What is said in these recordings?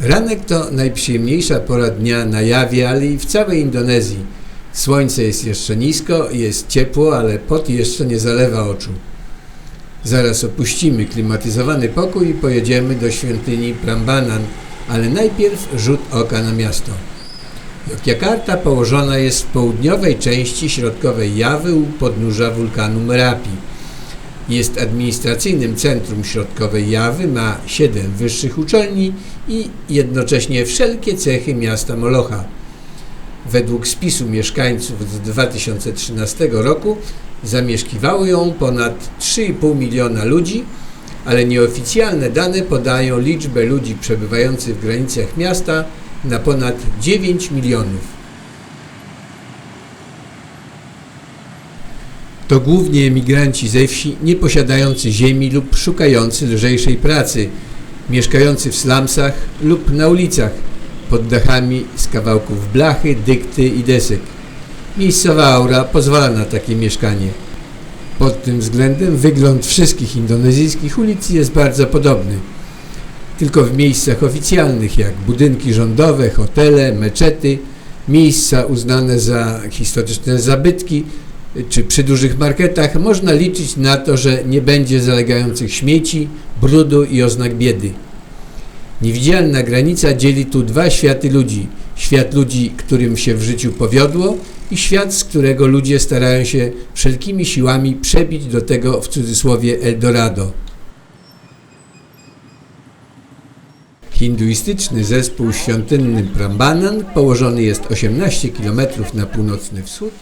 Ranek to najprzyjemniejsza pora dnia na Jawie, ale i w całej Indonezji. Słońce jest jeszcze nisko, jest ciepło, ale pot jeszcze nie zalewa oczu. Zaraz opuścimy klimatyzowany pokój i pojedziemy do świątyni Prambanan, ale najpierw rzut oka na miasto. Jogjakarta położona jest w południowej części środkowej Jawy u podnóża wulkanu Merapi. Jest administracyjnym centrum środkowej Jawy, ma siedem wyższych uczelni i jednocześnie wszelkie cechy miasta Molocha. Według spisu mieszkańców z 2013 roku zamieszkiwało ją ponad 3,5 miliona ludzi, ale nieoficjalne dane podają liczbę ludzi przebywających w granicach miasta na ponad 9 milionów. To głównie emigranci ze wsi nie posiadający ziemi lub szukający lżejszej pracy, mieszkający w slumsach lub na ulicach pod dachami z kawałków blachy, dykty i desek. Miejscowa aura pozwala na takie mieszkanie. Pod tym względem wygląd wszystkich indonezyjskich ulic jest bardzo podobny. Tylko w miejscach oficjalnych jak budynki rządowe, hotele, meczety, miejsca uznane za historyczne zabytki czy przy dużych marketach można liczyć na to, że nie będzie zalegających śmieci, brudu i oznak biedy. Niewidzialna granica dzieli tu dwa światy ludzi. Świat ludzi, którym się w życiu powiodło i świat, z którego ludzie starają się wszelkimi siłami przebić do tego w cudzysłowie Eldorado. Hinduistyczny zespół świątynny Prambanan położony jest 18 km na północny wschód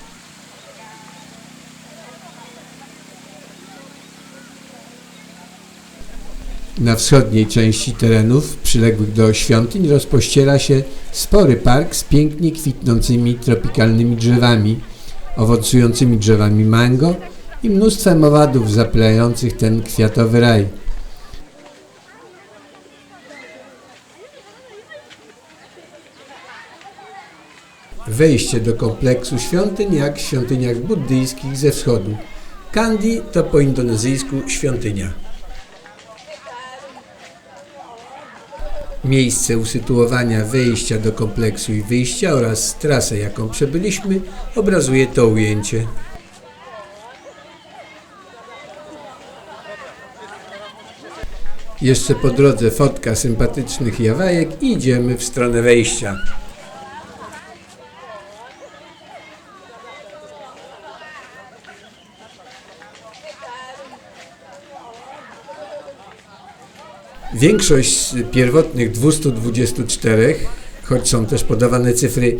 Na wschodniej części terenów przyległych do świątyń rozpościera się spory park z pięknie kwitnącymi tropikalnymi drzewami, owocującymi drzewami mango i mnóstwem owadów zapylających ten kwiatowy raj. Wejście do kompleksu świątyń jak w świątyniach buddyjskich ze wschodu. Kandi to po indonezyjsku świątynia. Miejsce usytuowania wejścia do kompleksu i wyjścia oraz trasę, jaką przebyliśmy, obrazuje to ujęcie. Jeszcze po drodze fotka sympatycznych jawajek i idziemy w stronę wejścia. Większość pierwotnych 224, choć są też podawane cyfry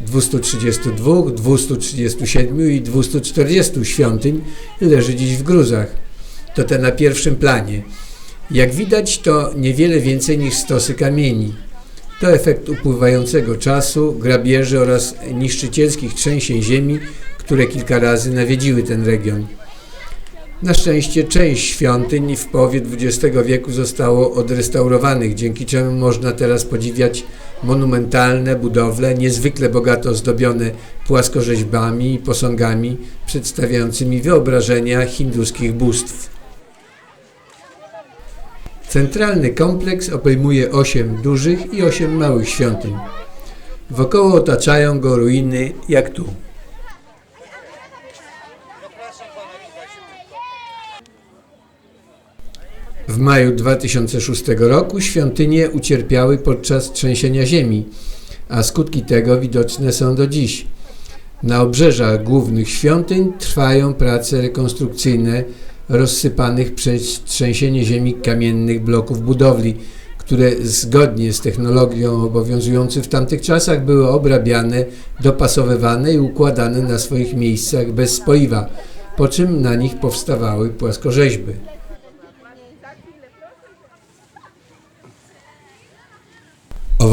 232, 237 i 240 świątyń, leży dziś w gruzach. To te na pierwszym planie. Jak widać, to niewiele więcej niż stosy kamieni. To efekt upływającego czasu, grabieży oraz niszczycielskich trzęsień ziemi, które kilka razy nawiedziły ten region. Na szczęście część świątyń w połowie XX wieku zostało odrestaurowanych, dzięki czemu można teraz podziwiać monumentalne budowle, niezwykle bogato zdobione płaskorzeźbami i posągami przedstawiającymi wyobrażenia hinduskich bóstw. Centralny kompleks obejmuje 8 dużych i 8 małych świątyń. Wokoło otaczają go ruiny jak tu. W maju 2006 roku świątynie ucierpiały podczas trzęsienia ziemi, a skutki tego widoczne są do dziś. Na obrzeżach głównych świątyń trwają prace rekonstrukcyjne rozsypanych przez trzęsienie ziemi kamiennych bloków budowli, które zgodnie z technologią obowiązującą w tamtych czasach były obrabiane, dopasowywane i układane na swoich miejscach bez spoiwa, po czym na nich powstawały płaskorzeźby.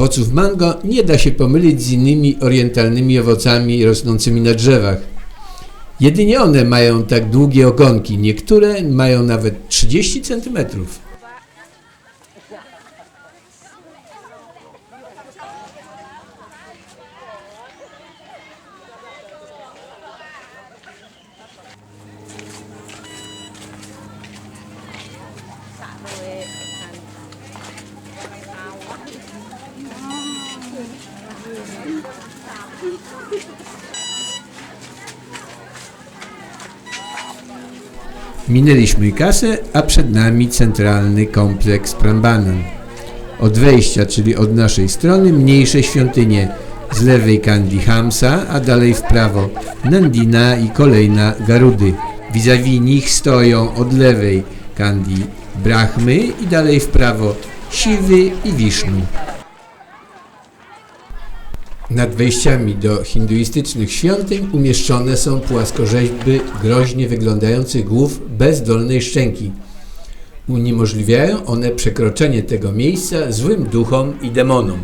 Owoców mango nie da się pomylić z innymi orientalnymi owocami rosnącymi na drzewach. Jedynie one mają tak długie ogonki, niektóre mają nawet 30 cm. Minęliśmy kasę, a przed nami centralny kompleks Prambanan. Od wejścia, czyli od naszej strony, mniejsze świątynie. Z lewej Kandi Hamsa, a dalej w prawo Nandina i kolejna Garudy. Vis-a-vis nich stoją od lewej Kandi Brahmy i dalej w prawo Siwy i Wisznu. Nad wejściami do hinduistycznych świątyń umieszczone są płaskorzeźby groźnie wyglądających głów bez dolnej szczęki. Uniemożliwiają one przekroczenie tego miejsca złym duchom i demonom.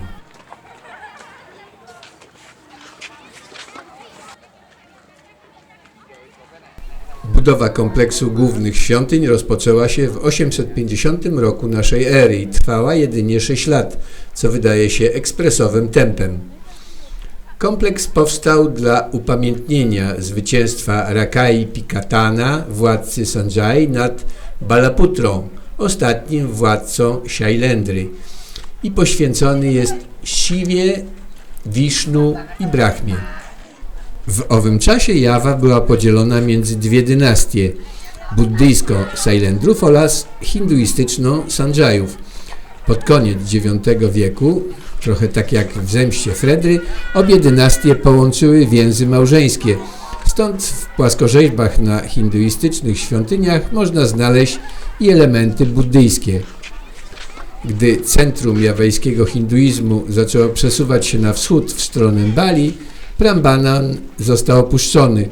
Budowa kompleksu głównych świątyń rozpoczęła się w 850 roku naszej ery i trwała jedynie 6 lat, co wydaje się ekspresowym tempem. Kompleks powstał dla upamiętnienia zwycięstwa Rakai Pikatana, władcy Sanjay nad Balaputrą, ostatnim władcą Shailendry i poświęcony jest Siwie, Wisznu i Brahmie. W owym czasie Jawa była podzielona między dwie dynastie, buddyjsko-Sailendrów oraz hinduistyczną Sanjayów. Pod koniec IX wieku, trochę tak jak w zemście Fredry, obie dynastie połączyły więzy małżeńskie. Stąd w płaskorzeźbach na hinduistycznych świątyniach można znaleźć i elementy buddyjskie. Gdy centrum jawejskiego hinduizmu zaczęło przesuwać się na wschód w stronę Bali, Prambanan został opuszczony.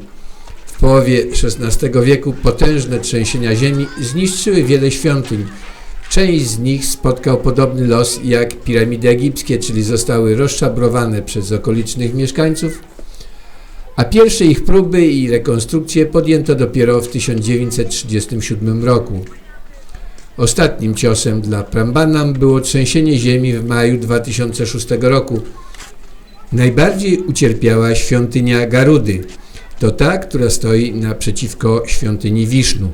W połowie XVI wieku potężne trzęsienia ziemi zniszczyły wiele świątyń. Część z nich spotkał podobny los jak piramidy egipskie, czyli zostały rozszabrowane przez okolicznych mieszkańców, a pierwsze ich próby i rekonstrukcje podjęto dopiero w 1937 roku. Ostatnim ciosem dla Prambanam było trzęsienie ziemi w maju 2006 roku. Najbardziej ucierpiała świątynia Garudy. To ta, która stoi naprzeciwko świątyni Wisznu.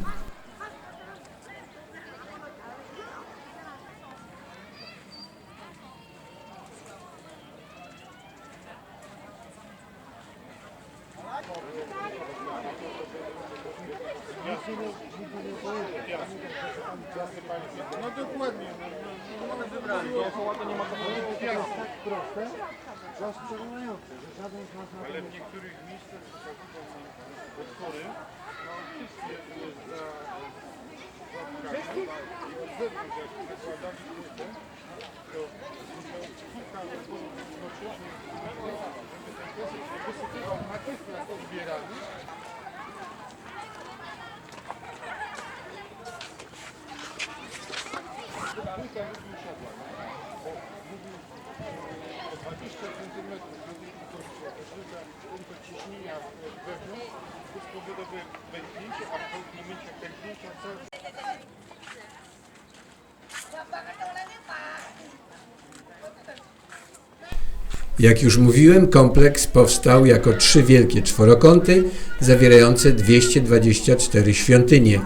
Ciśnienia wewnątrz pęknięcie, a w momencie pęknięcia Jak już mówiłem, kompleks powstał jako trzy wielkie czworokąty zawierające 224 świątynie.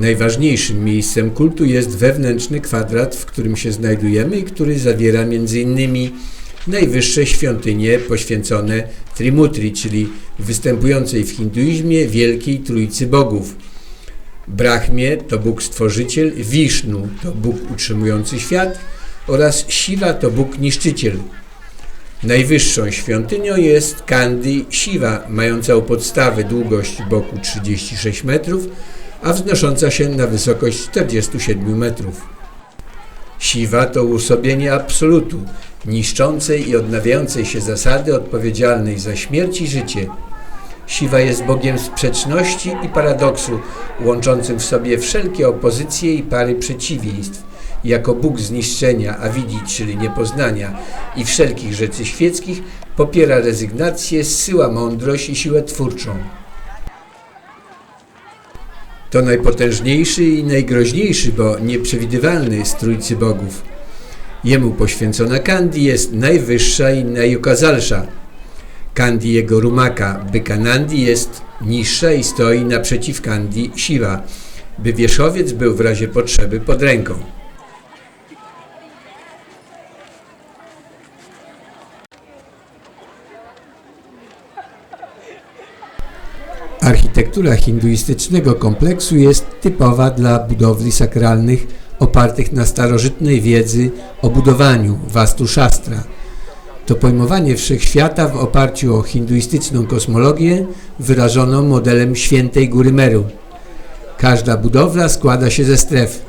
Najważniejszym miejscem kultu jest wewnętrzny kwadrat, w którym się znajdujemy i który zawiera m.in. najwyższe świątynie poświęcone Trimutri, czyli występującej w hinduizmie Wielkiej Trójcy Bogów. Brahmie to Bóg Stworzyciel, Wisznu to Bóg utrzymujący świat oraz Siwa to Bóg Niszczyciel. Najwyższą świątynią jest Kandi Siwa, mająca u podstawy długość boku 36 metrów, a wznosząca się na wysokość 47 metrów. Siwa to uosobienie absolutu, niszczącej i odnawiającej się zasady odpowiedzialnej za śmierć i życie. Siwa jest Bogiem sprzeczności i paradoksu, łączącym w sobie wszelkie opozycje i pary przeciwieństw. Jako Bóg zniszczenia, a widzieć, czyli niepoznania i wszelkich rzeczy świeckich, popiera rezygnację, zsyła mądrość i siłę twórczą. To najpotężniejszy i najgroźniejszy, bo nieprzewidywalny z trójcy bogów. Jemu poświęcona Kandi jest najwyższa i najukazalsza. Kandi jego rumaka, byka Nandi jest niższa i stoi naprzeciw Kandi Siwa, by wierzchowiec był w razie potrzeby pod ręką. Architektura hinduistycznego kompleksu jest typowa dla budowli sakralnych opartych na starożytnej wiedzy o budowaniu Vastu Shastra. To pojmowanie wszechświata w oparciu o hinduistyczną kosmologię wyrażono modelem świętej góry Meru. Każda budowla składa się ze stref.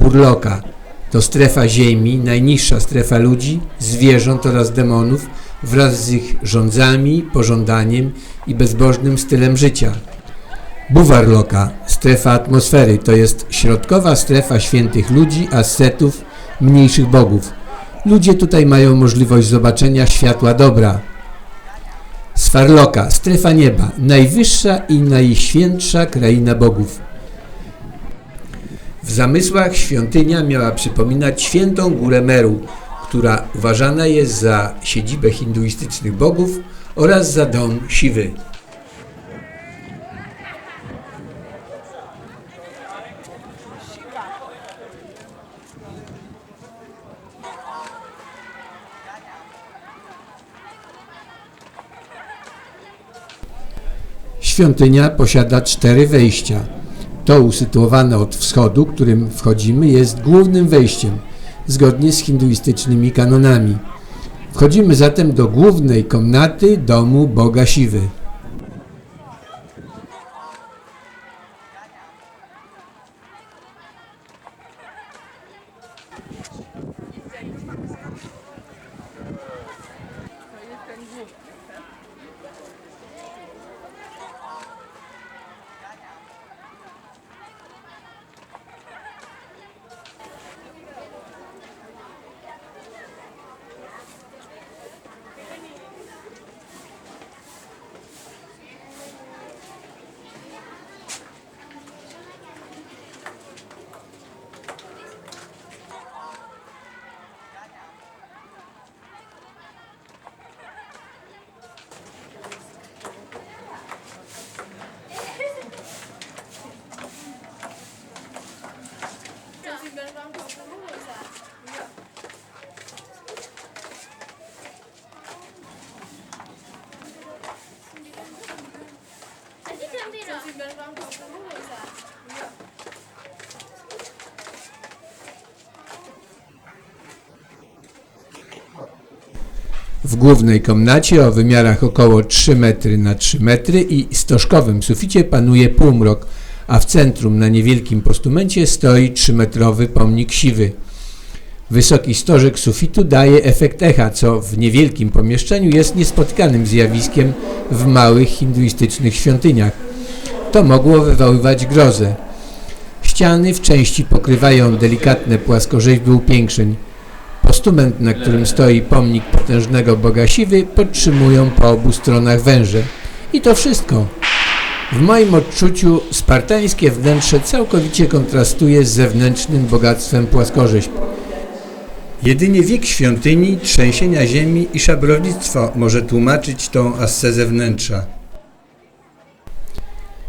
Burloka to strefa ziemi, najniższa strefa ludzi, zwierząt oraz demonów wraz z ich rządzami, pożądaniem i bezbożnym stylem życia. Buwarloka, strefa atmosfery, to jest środkowa strefa świętych ludzi, ascetów, mniejszych bogów. Ludzie tutaj mają możliwość zobaczenia światła dobra. Sfarloka, strefa nieba, najwyższa i najświętsza kraina bogów. W zamysłach świątynia miała przypominać świętą górę Meru, która uważana jest za siedzibę hinduistycznych bogów oraz za dom Siwy. Świątynia posiada cztery wejścia. To usytuowane od wschodu, którym wchodzimy, jest głównym wejściem, zgodnie z hinduistycznymi kanonami. Wchodzimy zatem do głównej komnaty domu Boga Siwy. W głównej komnacie o wymiarach około 3 metry na 3 metry i stożkowym suficie panuje półmrok, a w centrum na niewielkim postumencie stoi 3-metrowy pomnik siwy. Wysoki stożek sufitu daje efekt echa, co w niewielkim pomieszczeniu jest niespotykanym zjawiskiem w małych hinduistycznych świątyniach. To mogło wywoływać grozę. Ściany w części pokrywają delikatne płaskorzeźby upiększeń. Postument, na którym stoi pomnik potężnego Boga Siwy, podtrzymują po obu stronach węże. I to wszystko. W moim odczuciu spartańskie wnętrze całkowicie kontrastuje z zewnętrznym bogactwem płaskorzeźb. Jedynie wiek świątyni, trzęsienia ziemi i szabrownictwo może tłumaczyć tą ascezę wnętrza.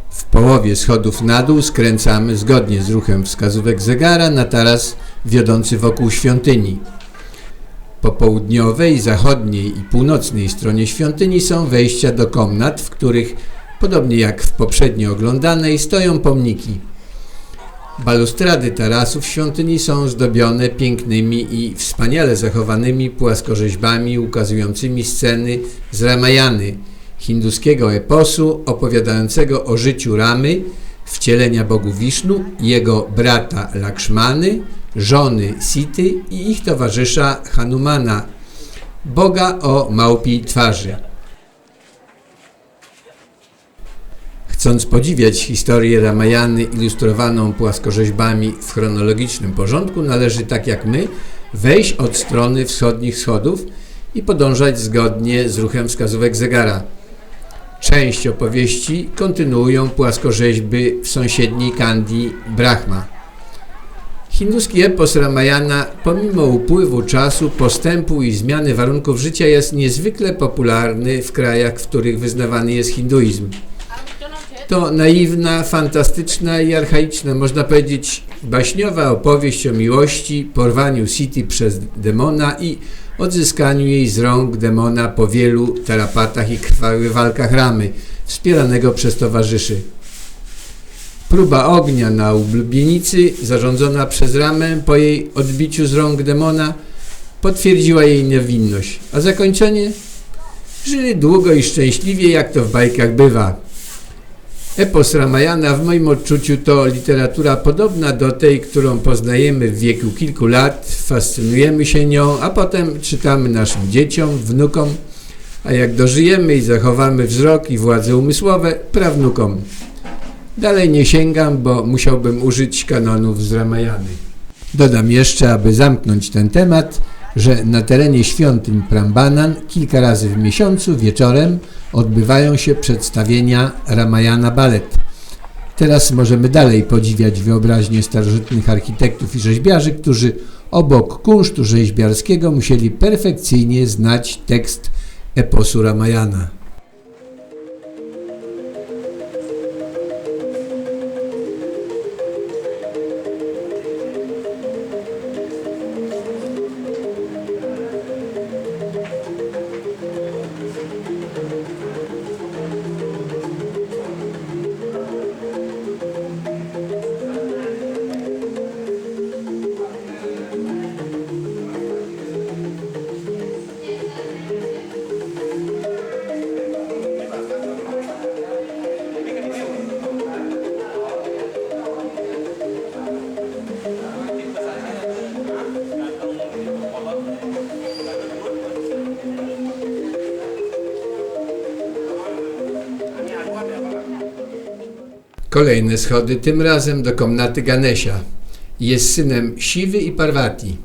W połowie schodów na dół skręcamy zgodnie z ruchem wskazówek zegara na taras wiodący wokół świątyni. Po południowej, zachodniej i północnej stronie świątyni są wejścia do komnat, w których, podobnie jak w poprzednio oglądanej, stoją pomniki. Balustrady tarasów świątyni są zdobione pięknymi i wspaniale zachowanymi płaskorzeźbami ukazującymi sceny z Ramayany, hinduskiego eposu opowiadającego o życiu Ramy, wcielenia Bogu Wisznu, jego brata Lakshmany, żony Sity i ich towarzysza Hanumana, Boga o małpiej twarzy. Chcąc podziwiać historię Ramayany ilustrowaną płaskorzeźbami w chronologicznym porządku, należy tak jak my wejść od strony wschodnich schodów i podążać zgodnie z ruchem wskazówek zegara. Część opowieści kontynuują płaskorzeźby w sąsiedniej Kandi Brahma. Hinduski epos Ramayana, pomimo upływu czasu, postępu i zmiany warunków życia, jest niezwykle popularny w krajach, w których wyznawany jest hinduizm. To naiwna, fantastyczna i archaiczna, można powiedzieć, baśniowa opowieść o miłości, porwaniu Siti przez demona i odzyskaniu jej z rąk demona po wielu tarapatach i krwawych walkach ramy, wspieranego przez towarzyszy. Próba ognia na ublubienicy, zarządzona przez Ramę po jej odbiciu z rąk demona, potwierdziła jej niewinność, a zakończenie? Żyli długo i szczęśliwie, jak to w bajkach bywa. Epos Ramayana w moim odczuciu to literatura podobna do tej, którą poznajemy w wieku kilku lat, fascynujemy się nią, a potem czytamy naszym dzieciom, wnukom, a jak dożyjemy i zachowamy wzrok i władze umysłowe, prawnukom. Dalej nie sięgam, bo musiałbym użyć kanonów z Ramayany. Dodam jeszcze, aby zamknąć ten temat, że na terenie świątyń Prambanan kilka razy w miesiącu wieczorem odbywają się przedstawienia Ramayana Ballet. Teraz możemy dalej podziwiać wyobraźnię starożytnych architektów i rzeźbiarzy, którzy obok kunsztu rzeźbiarskiego musieli perfekcyjnie znać tekst eposu Ramayana. Kolejne schody, tym razem do komnaty Ganesia. Jest synem Siwy i Parvati.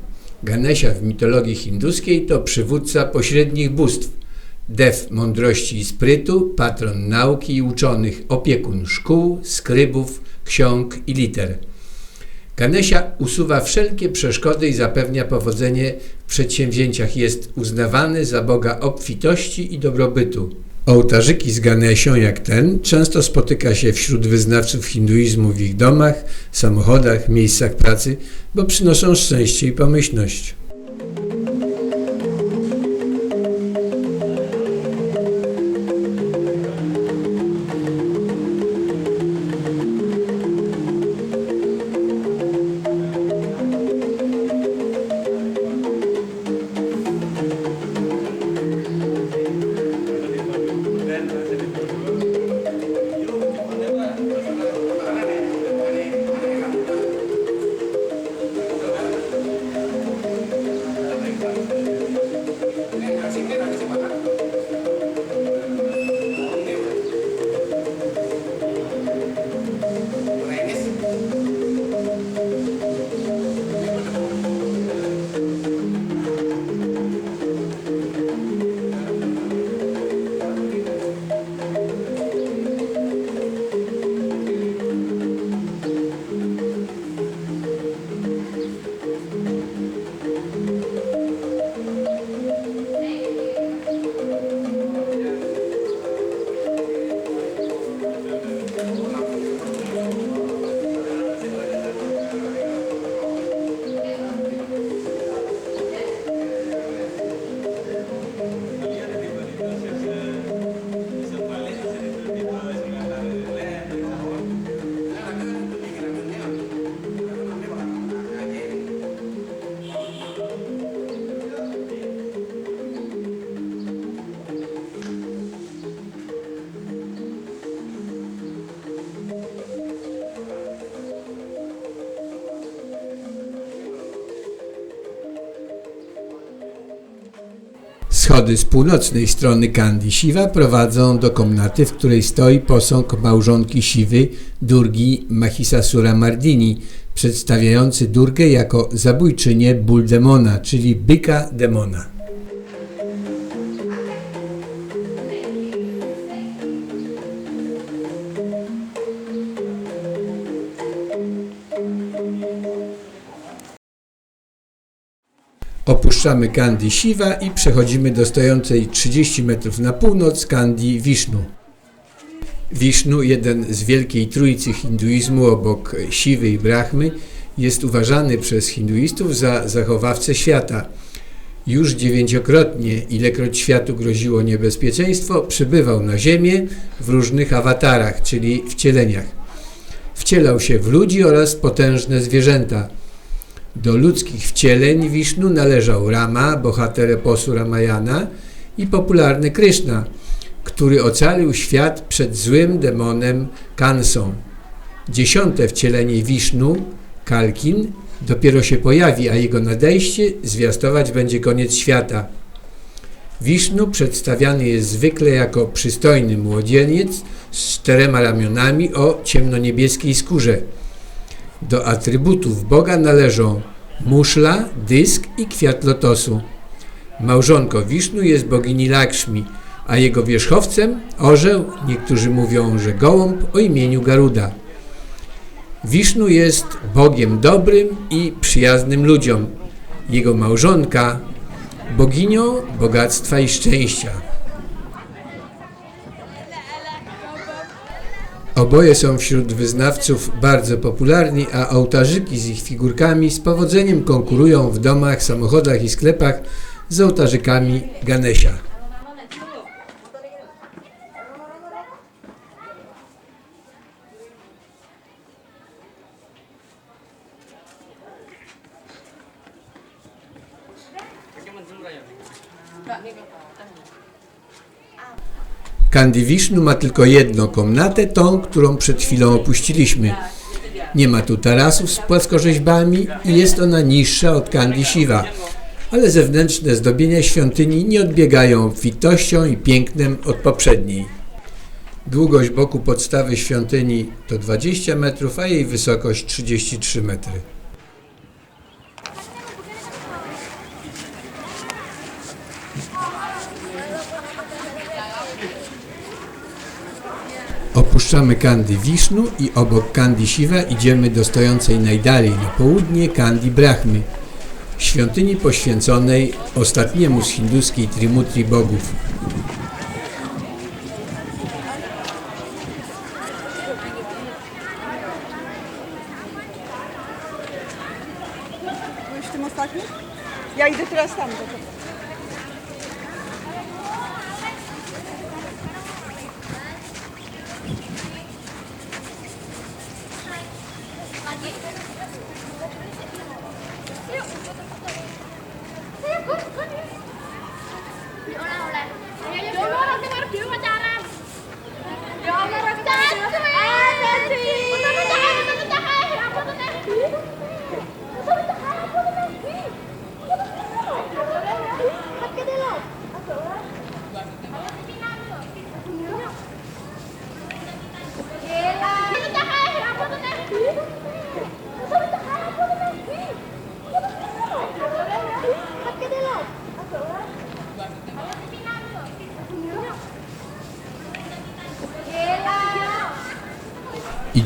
Ganesia w mitologii hinduskiej to przywódca pośrednich bóstw, dew mądrości i sprytu, patron nauki i uczonych, opiekun szkół, skrybów, ksiąg i liter. Ganesia usuwa wszelkie przeszkody i zapewnia powodzenie w przedsięwzięciach. Jest uznawany za Boga obfitości i dobrobytu. Ołtarzyki z Ganesią jak ten często spotyka się wśród wyznawców hinduizmu w ich domach, samochodach, miejscach pracy, bo przynoszą szczęście i pomyślność. Schody z północnej strony Kandi Siwa prowadzą do komnaty, w której stoi posąg małżonki Siwy, Durgi Mahisasura Mardini, przedstawiający Durgę jako zabójczynię ból demona, czyli byka demona. Opuszczamy Kandi Siwa i przechodzimy do stojącej 30 metrów na północ Kandi Vishnu. Vishnu, jeden z wielkiej trójcy hinduizmu obok Siwy i Brahmy, jest uważany przez hinduistów za zachowawcę świata. Już dziewięciokrotnie, ilekroć światu groziło niebezpieczeństwo, przybywał na ziemię w różnych awatarach, czyli wcieleniach. Wcielał się w ludzi oraz potężne zwierzęta. Do ludzkich wcieleń Wisznu należał Rama, bohater eposu Ramayana i popularny Kryszna, który ocalił świat przed złym demonem Kansą. Dziesiąte wcielenie Wisznu, Kalkin, dopiero się pojawi, a jego nadejście zwiastować będzie koniec świata. Wisznu przedstawiany jest zwykle jako przystojny młodzieniec z czterema ramionami o ciemnoniebieskiej skórze. Do atrybutów Boga należą muszla, dysk i kwiat lotosu. Małżonko Wisznu jest bogini Lakshmi, a jego wierzchowcem orzeł, niektórzy mówią, że gołąb o imieniu Garuda. Wisznu jest Bogiem dobrym i przyjaznym ludziom. Jego małżonka boginią bogactwa i szczęścia. Oboje są wśród wyznawców bardzo popularni, a ołtarzyki z ich figurkami z powodzeniem konkurują w domach, samochodach i sklepach z ołtarzykami Ganesia. Kandy Wisznu ma tylko jedną komnatę, tą, którą przed chwilą opuściliśmy. Nie ma tu tarasów z płaskorzeźbami i jest ona niższa od Kandy Shiva, ale zewnętrzne zdobienia świątyni nie odbiegają obfitością i pięknem od poprzedniej. Długość boku podstawy świątyni to 20 metrów, a jej wysokość 33 metry. Opuszczamy Kandy Wisznu i obok Kandy Shiva idziemy do stojącej najdalej na południe Kandy Brahmy, świątyni poświęconej ostatniemu z hinduskiej Trimutri bogów.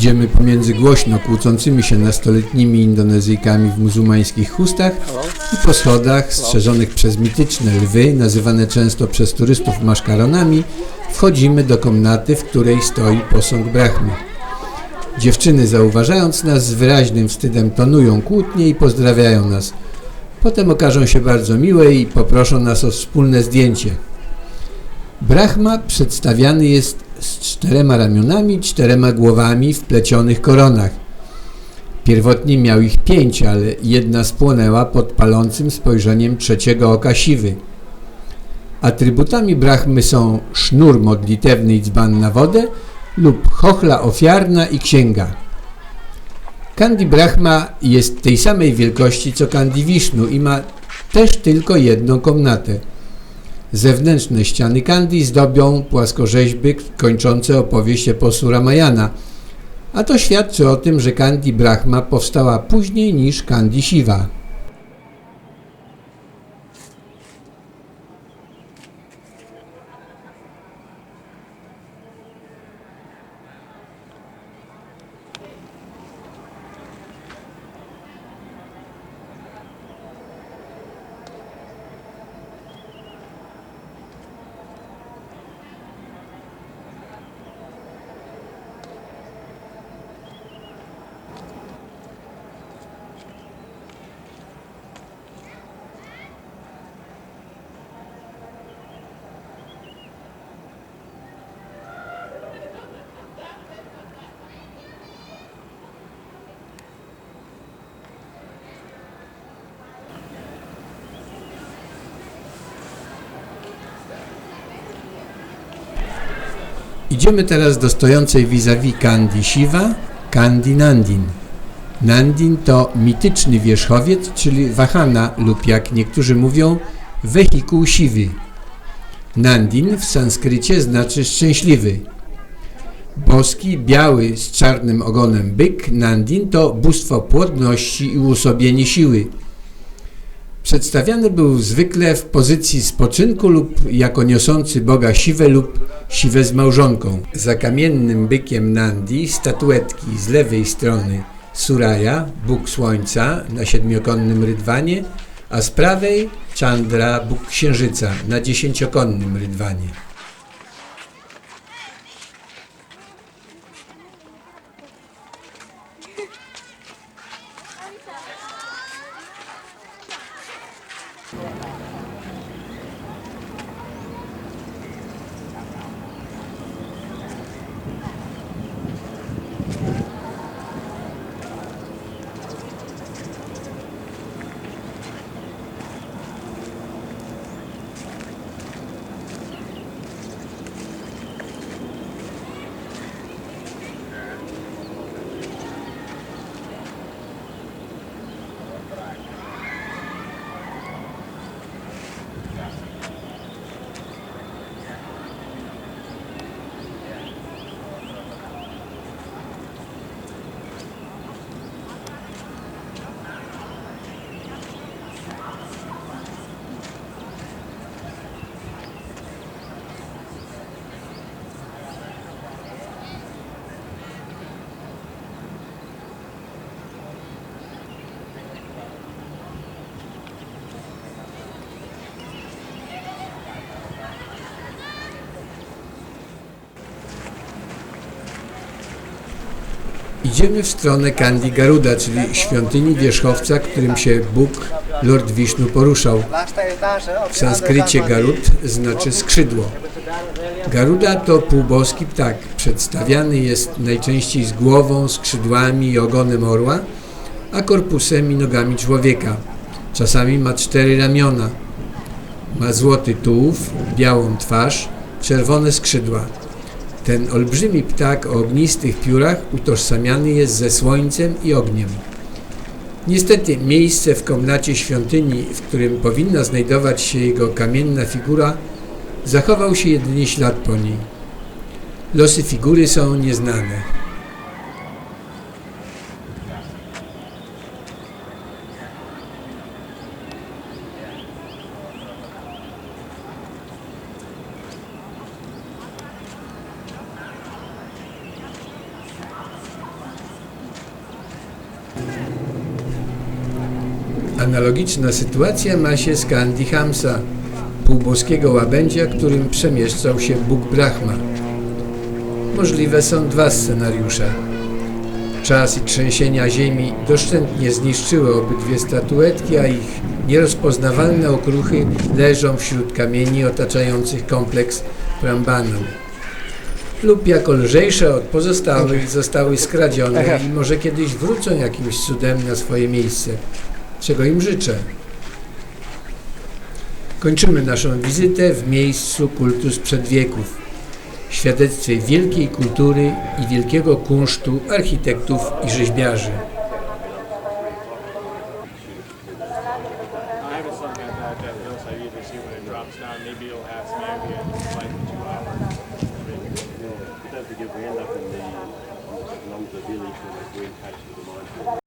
Idziemy pomiędzy głośno kłócącymi się nastoletnimi Indonezyjkami w muzułmańskich chustach i po schodach strzeżonych przez mityczne lwy, nazywane często przez turystów maszkaronami, wchodzimy do komnaty, w której stoi posąg Brahmy. Dziewczyny zauważając nas z wyraźnym wstydem tonują kłótnie i pozdrawiają nas. Potem okażą się bardzo miłe i poproszą nas o wspólne zdjęcie. Brahma przedstawiany jest z czterema ramionami, czterema głowami w plecionych koronach. Pierwotnie miał ich pięć, ale jedna spłonęła pod palącym spojrzeniem trzeciego oka siwy. Atrybutami Brahmy są sznur modlitewny i dzban na wodę lub chochla ofiarna i księga. Kandi Brahma jest tej samej wielkości co Kandi Wisznu i ma też tylko jedną komnatę. Zewnętrzne ściany Kandi zdobią płaskorzeźby kończące opowieść eposu Ramayana, a to świadczy o tym, że Kandi Brahma powstała później niż Kandi Shiva. Idziemy teraz do stojącej vis-a-vis Kandi Shiva, Kandi Nandin. Nandin to mityczny wierzchowiec, czyli wahana lub jak niektórzy mówią, wehikuł siwy. Nandin w sanskrycie znaczy szczęśliwy. Boski, biały z czarnym ogonem byk, Nandin to bóstwo płodności i uosobienie siły. Przedstawiany był zwykle w pozycji spoczynku lub jako niosący Boga siwę lub siwę z małżonką. Za kamiennym bykiem Nandi statuetki z lewej strony Suraya, Bóg Słońca na siedmiokonnym rydwanie, a z prawej Chandra, Bóg Księżyca na dziesięciokonnym rydwanie. Idziemy w stronę Kandi Garuda, czyli świątyni wierzchowca, którym się Bóg, Lord Vishnu poruszał. W sanskrycie Garud znaczy skrzydło. Garuda to półboski ptak. Przedstawiany jest najczęściej z głową, skrzydłami i ogonem orła, a korpusem i nogami człowieka. Czasami ma cztery ramiona. Ma złoty tułów, białą twarz, czerwone skrzydła. Ten olbrzymi ptak o ognistych piórach utożsamiany jest ze słońcem i ogniem. Niestety miejsce w komnacie świątyni, w którym powinna znajdować się jego kamienna figura, zachował się jedynie ślad po niej. Losy figury są nieznane. Analogiczna sytuacja ma się z Kandi Hamsa, półboskiego łabędzia, którym przemieszczał się Bóg Brahma. Możliwe są dwa scenariusze. Czas i trzęsienia ziemi doszczętnie zniszczyły obydwie statuetki, a ich nierozpoznawalne okruchy leżą wśród kamieni otaczających kompleks Prambanan. Lub jako lżejsze od pozostałych zostały skradzione i może kiedyś wrócą jakimś cudem na swoje miejsce czego im życzę. Kończymy naszą wizytę w miejscu kultu sprzed wieków, świadectwie wielkiej kultury i wielkiego kunsztu architektów i rzeźbiarzy.